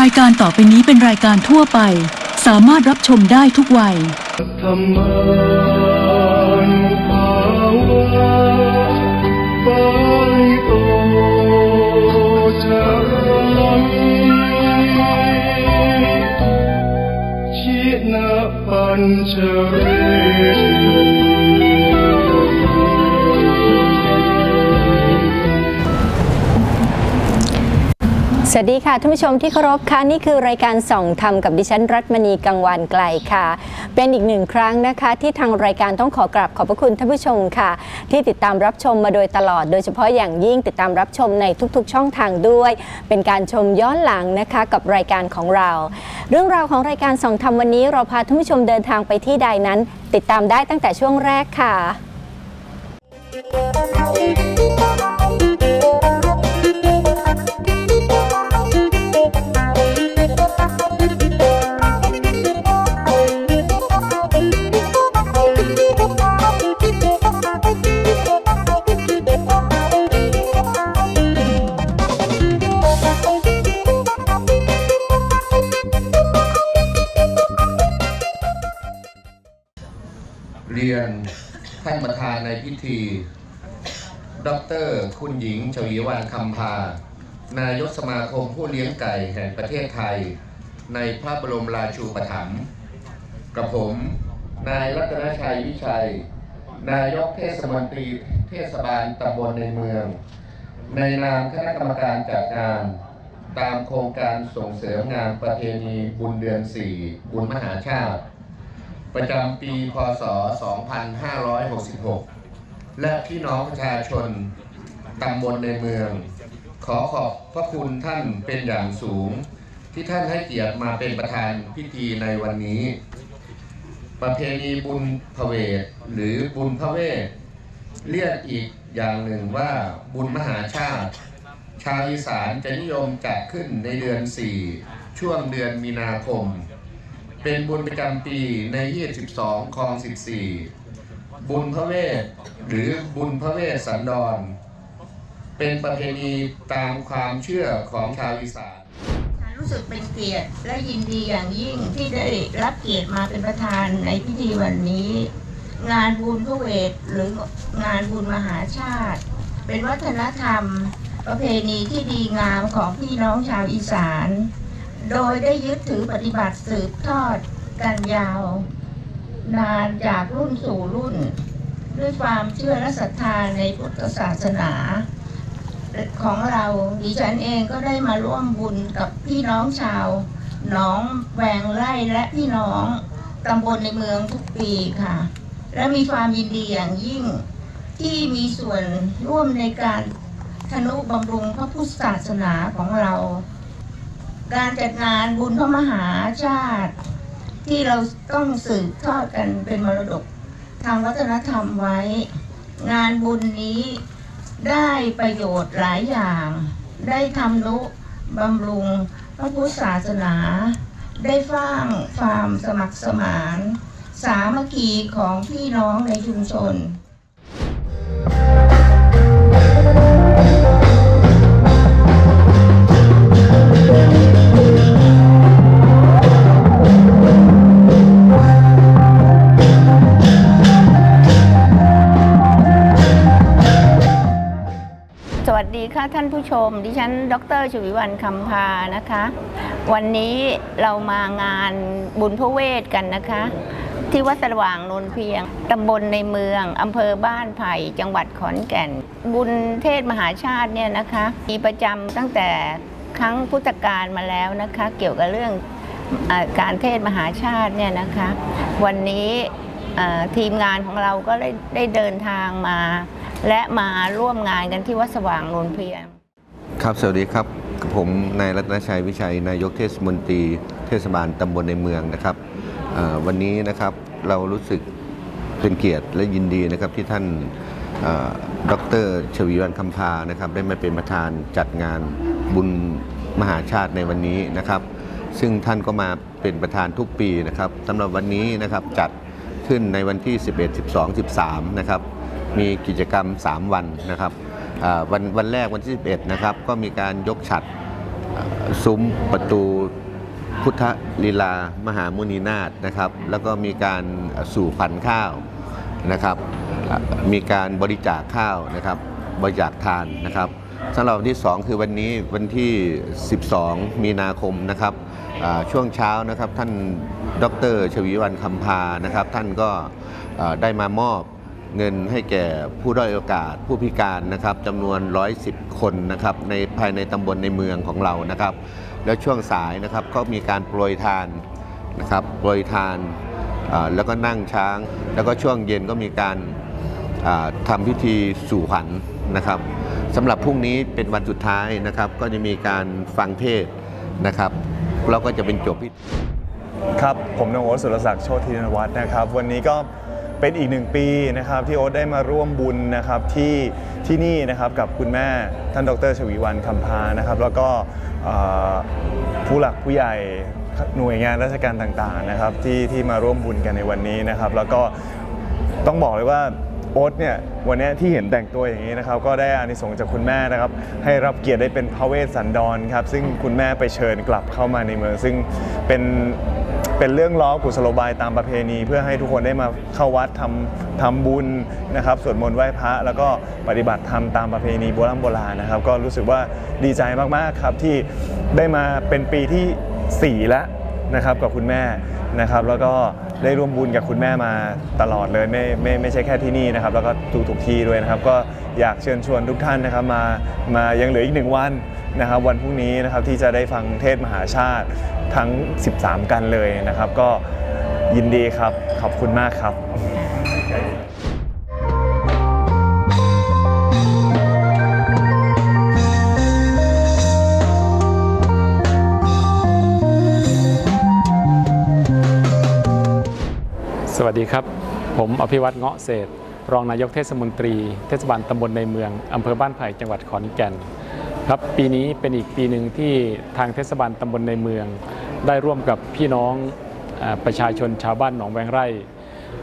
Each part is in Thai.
รายการต่อไปนี้เป็นรายการทั่วไป สามารถรับชมได้ทุกวัย ธรรมานุภาวะปาริโอจารังชินะปัญจเรโย สวัสดีค่ะท่านผู้ชมที่เคารพค่ะนี่คือรายการส่องธรรมกับดิฉันรัตมณีกังวานไกลค่ะ เป็นอีกหนึ่งครั้งนะคะ ที่ทางรายการต้องขอกราบขอบพระคุณท่านผู้ชมค่ะ ที่ติดตามรับชมมาโดยตลอด โดยเฉพาะอย่างยิ่งติดตามรับชมในทุกๆ ช่องทางด้วย เป็นการชมย้อนหลังนะคะกับรายการของเรา เรื่องราวของรายการส่องธรรมวันนี้ เราพาท่านผู้ชมเดินทางไปที่ใดนั้น ติดตามได้ตั้งแต่ช่วงแรกค่ะ พิธี ดร คุณหญิงชวีวันคำพา นายกสมาคมผู้เลี้ยงไก่แห่งประเทศไทย ในพระบรมราชูปถัมภ์กับผม นายรัตนชัยวิชัย นายกเทศมนตรีเทศบาลตำบลในเมือง ในนามคณะกรรมการจัดงาน ตามโครงการส่งเสริมงานประเพณีบุญเดือน4บุญมหาชาติ ประจำปี พศ 2566 และพี่น้องประชาชนตำบลในเมือง ขอขอบพระคุณท่านเป็นอย่างสูง ที่ท่านให้เกียรติมาเป็นประธานพิธีในวันนี้ ประเพณีบุญพระเวทหรือบุญพระเวทเรียกอีกอย่างหนึ่งว่าบุญมหาชาติ ชาวอีสานจะนิยมจัดขึ้นในเดือน 4 ช่วงเดือนมีนาคม เป็นบุญประจำปีใน 22คลอง 14 บุญพระเวทหรือบุญพระเวสสันดร เป็นประเพณีตามความเชื่อของชาวอีสานรู้สึกเป็นเกียรติและยินดีอย่างยิ่งที่ได้รับเกียรติมาเป็นประธานในพิธีวันนี้ งานบุญพระเวทหรืองานบุญมหาชาติ เป็นวัฒนธรรม ประเพณีที่ดีงามของพี่น้องชาวอีสาน โดยได้ยึดถือปฏิบัติสืบทอดกันยาว นานจากรุ่นสู่รุ่น ด้วยความเชื่อและศรัทธาในพุทธศาสนาของเราดิฉันเองก็ได้มาร่วมบุญกับพี่น้องชาวหนองแวงไร่และพี่น้องตำบลในเมืองทุกปีค่ะ และมีความยินดีอย่างยิ่งที่มีส่วนร่วมในการทนุบำรุงพระพุทธศาสนาของเรา การจัดงานบุญพระมหาชาติ ที่เราต้องสืบทอดกันเป็นมรดก ทางวัฒนธรรมไว้ งานบุญนี้ได้ประโยชน์หลายอย่าง ได้ทำนุบำรุงพระพุทธศาสนา ได้สร้างความสมัครสมาน สามัคคีของพี่น้องในชุมชน ดีค่ะท่านผู้ชม ดิฉัน ดรชวิวันคำพานะคะ วันนี้เรามางานบุญพระเวทกันนะคะ ที่วัดสว่างนนเพียง ตำบลในเมืองอำเภอบ้านไผ่จังหวัดขอนแก่น บุญเทศมหาชาติเนี่ยนะคะ มีประจำตั้งแต่ครั้งพุทธกาลมาแล้วนะคะ เกี่ยวกับเรื่องอการเทศมหาชาติเนี่ยนะคะ วันนี้ทีมงานของเราก็ได้ได้เดินทางมา และมาร่วมงานกันที่วัดสว่างนนเพียงครับ สวัสดีครับ ผมนายรัตนชัยวิชัย นายกเทศมนตรี เทศบาลตำบลในเมืองนะครับวันนี้นะครับเรารู้สึกเป็นเกียรติและยินดีนะครับที่ท่านเอ่อดรชวีวันคำพานะครับ ได้มาเป็นประธานจัดงานบุญมหาชาติในวันนี้นะครับ ซึ่งท่านก็มาเป็นประธานทุกปีนะครับสำหรับวันนี้นะครับจัดขึ้นในวันที่ 11 12 13 นะครับ มีกิจกรรม 3 วันนะครับวันวันแรกวันที่ 11 นะครับ ก็มีการยกฉัดซุ้มประตูพุทธลีลามหามุนีนาถนะครับ แล้วก็มีการสู่พันข้าวนะครับ มีการบริจาคข้าวนะครับ บริจาคทานนะครับสำหรับวันที่ 2 คือวันนี้วันที่ 12 มีนาคมนะครับช่วงเช้านะครับท่านดรชวีวันคำพานะครับ ท่านก็ได้มามอบ เงินให้แก่ผู้ด้อยโอกาสผู้พิการนะครับจำนวน 110 คนนะครับในภายในตำบลในเมืองของเรานะครับ แล้วช่วงสายนะครับก็มีการโปรยทานนะครับโปรยทานแล้วก็นั่งช้าง แล้วก็ช่วงเย็นก็มีการอ่าทำพิธีสู่ขวัญนะครับสำหรับพรุ่งนี้เป็นวันสุดท้ายนะครับ ก็จะมีการฟังเทศนะครับแล้วก็จะเป็นจบพิธีครับ ผมนงโอสุรศักดิ์โชตินวัฒน์นะครับ วันนี้ก็ เป็นอีกหนึ่งปีนะครับที่โอ๊ตได้มาร่วมบุญนะครับที่ที่นี่นะครับกับคุณแม่ท่านดรชวีวันคำพานะครับ แล้วก็ผู้หลักผู้ใหญ่หน่วยงานราชการต่างๆนะครับที่ที่มาร่วมบุญกันในวันนี้นะครับ แล้วก็ต้องบอกเลยว่าโอ๊ตเนี่ยวันนี้ที่เห็นแต่งตัวอย่างนี้นะครับ ก็ได้อานิสงส์จากคุณแม่นะครับ ให้รับเกียรติได้เป็นพระเวสสันดรครับ ซึ่งคุณแม่ไปเชิญกลับเข้ามาในเมือง ซึ่งเป็น เป็นเรื่องล้อกุศโลบายตามประเพณี เพื่อให้ทุกคนได้มาเข้าวัดทำทำบุญนะครับสวดมนต์ไหว้พระ แล้วก็ปฏิบัติธรรมตามประเพณีโบราณโบราณนะครับ ก็รู้สึกว่าดีใจมากๆครับที่ได้มาเป็นปีที่ 4 แล้ว นะครับกับคุณแม่นะครับแล้วก็ได้ร่วมบุญกับคุณแม่มาตลอดเลยไม่ไม่ไม่ใช่แค่ที่นี่นะครับแล้วก็ทุกทุกที่ด้วยนะครับก็อยากเชิญชวนทุกท่านนะครับมามายังเหลืออีกหนึ่งวันนะครับวันพรุ่งนี้นะครับที่จะได้ฟังเทศมหาชาติทั้ง 13 กันเลยนะครับ ก็ยินดีครับขอบคุณมากครับ สวัสดีครับ ผมอภิวัตเงาะเศษ รองนายกเทศมนตรี เทศบาลตำบลในเมือง อำเภอบ้านไผ่จังหวัดขอนแก่น ครับปีนี้เป็นอีกปีหนึ่งที่ทางเทศบาลตำบลในเมือง ได้ร่วมกับพี่น้องอประชาชนชาวบ้านหนองแวงไร่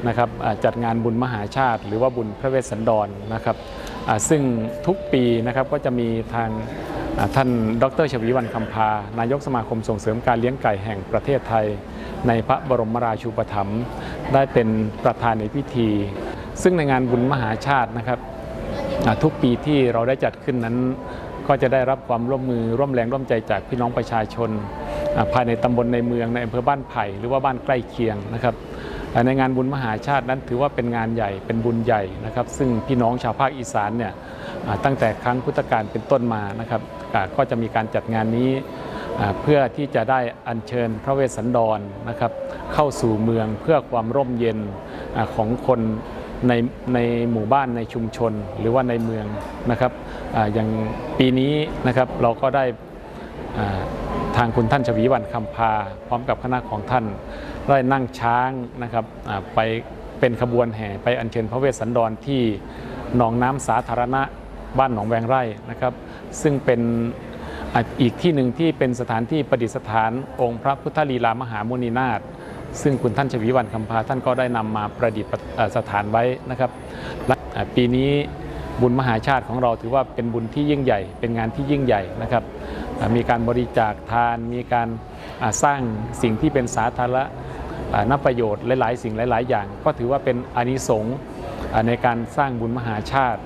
นะครับจัดงานบุญมหาชาติ หรือว่าบุญพระเวสสันดรนะครับซึ่งทุกปีนะครับก็จะมีทาง ท่านดรชวีวันคำพา นายกสมาคมส่งเสริมการเลี้ยงไก่แห่งประเทศไทย ในพระบรมราชูปถัมภ์ได้เป็นประธานในพิธี ซึ่งในงานบุญมหาชาตินะครับทุกปีที่เราได้จัดขึ้นนั้น ก็จะได้รับความร่วมมือร่วมแรงร่วมใจจากพี่น้องประชาชน ภายในตำบลในเมืองในอำเภอบ้านไผ่หรือว่าบ้านใกล้เคียงนะครับในงานบุญมหาชาตินั้นถือว่าเป็นงานใหญ่เป็นบุญใหญ่นะครับ ซึ่งพี่น้องชาวภาคอีสานเนี่ยตั้งแต่ครั้งพุทธกาลเป็นต้นมานะครับ ก็จะมีการจัดงานนี้เพื่อที่จะได้อัญเชิญพระเวสสันดรนะครับเข้าสู่เมืองเพื่อความร่มเย็นอของคนในในหมู่บ้านในชุมชนหรือว่าในเมืองนะครับออย่างปีนี้นะครับเราก็ได้ทางคุณท่านชวีวันคำพา พร้อมกับคณะของท่านได้นั่งช้างนะครับไปเป็นขบวนแห่ไปอัญเชิญพระเวสสันดรที่หนองน้ำสาธารณะ บ้านหนองแวงไร่นะครับ ซึ่งเป็นอีกที่หนึ่งที่เป็นสถานที่ประดิษฐานองค์พระพุทธลีลามหามุนีนาถซึ่งคุณท่านชวีวันคำพาท่านก็ได้นำมาประดิษฐอะสถานไว้นะครับและปีนี้บุญมหาชาติของเราถือว่าเป็นบุญที่ยิ่งใหญ่ เป็นงานที่ยิ่งใหญ่นะครับ มีการบริจาคทาน มีการสร้างสิ่งที่เป็นสาธารณนับประโยชน์หลาย ๆ สิ่งหลาย ๆ อย่าง ก็ถือว่าเป็นอานิสงส์ในการสร้างบุญมหาชาติ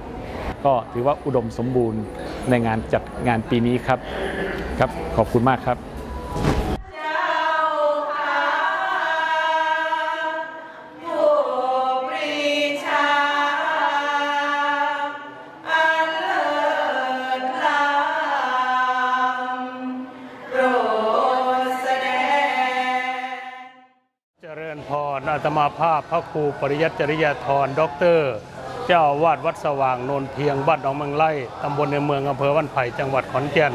ก็ถือว่าอุดมสมบูรณ์ในงานจัดงานปีนี้ครับครับ ขอบคุณมากครับเจริญพรอาตมาภาพพระครูปริยัติจริยธรด็อกเตอร์ เจ้าวาดวัดสว่างโนนเพียงบ้านหนองเมืองไร่ตำบลในเมืองอำเภอบ้านไผ่จังหวัดขอนแก่น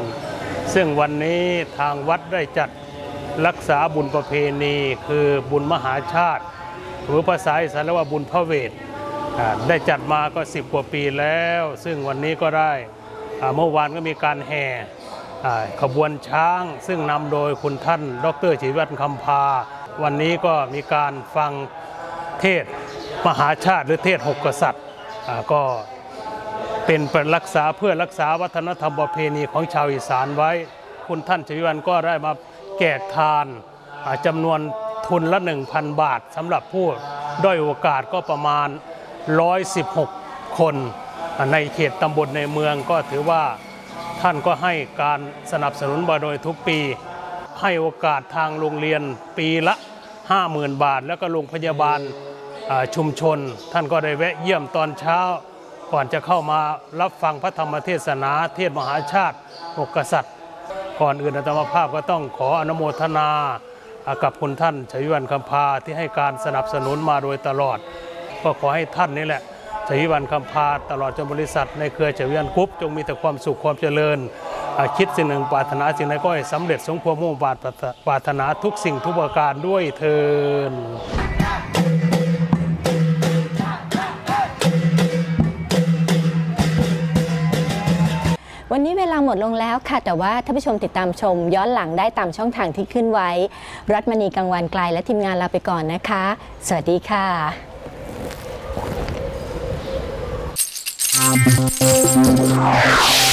ซึ่งวันนี้ทางวัดได้จัดรักษาบุญประเพณี คือบุญมหาชาติ หรือภาษาอีสานเรียกว่าบุญพระเวทได้จัดมาก็ 10 กว่าปีแล้ว ซึ่งวันนี้ก็ได้เมื่อวานก็มีการแห่ขบวนช้าง ซึ่งนำโดยคุณท่าน ดรชีวัตคำพา วันนี้ก็มีการฟังเทศมหาชาติหรือเทศหกกษัตริย์ ก็เป็นรักษาเพื่อรักษาวัฒนธรรมประเพณีของชาวอีสานไว้ คุณท่านชวิวันก็ได้มาแจกทานจำนวนทุนละ 1,000 บาทสำหรับผู้ด้อยโอกาสก็ประมาณ 116 คนในเขตตำบลในเมืองก็ถือว่าท่านก็ให้การสนับสนุนมาโดยทุกปี ให้โอกาสทางโรงเรียนปีละ 50,000 บาท แล้วก็โรงพยาบาล ชุมชน ท่านก็ได้แวะเยี่ยมตอนเช้า ก่อนจะเข้ามารับฟังพระธรรมเทศนาเทศมหาชาติอกกษัตริย์ ก่อนอื่นอาตมาภาพก็ต้องขออนุโมทนากับคุณท่านชวิวันคำพาที่ให้การสนับสนุนมาโดยตลอด ก็ขอให้ท่านนี่แหละชวิวันคำพาตลอดจนบริษัท ในเครือชวิวันกรุ๊ปจงมีแต่ความสุขความเจริญ คิดสิ่งหนึ่งปรารถนาสิ่งใดก็ให้สำเร็จสมความมุ่งปรารถนาทุกสิ่งทุกประการด้วยเทิน วันนี้เวลาหมดลงแล้วค่ะ แต่ว่าท่านผู้ชมติดตามชม ย้อนหลังได้ตามช่องทางที่ขึ้นไว้ รัฐมณีกังวานไกลและทีมงานลาไปก่อนนะคะ สวัสดีค่ะ Thank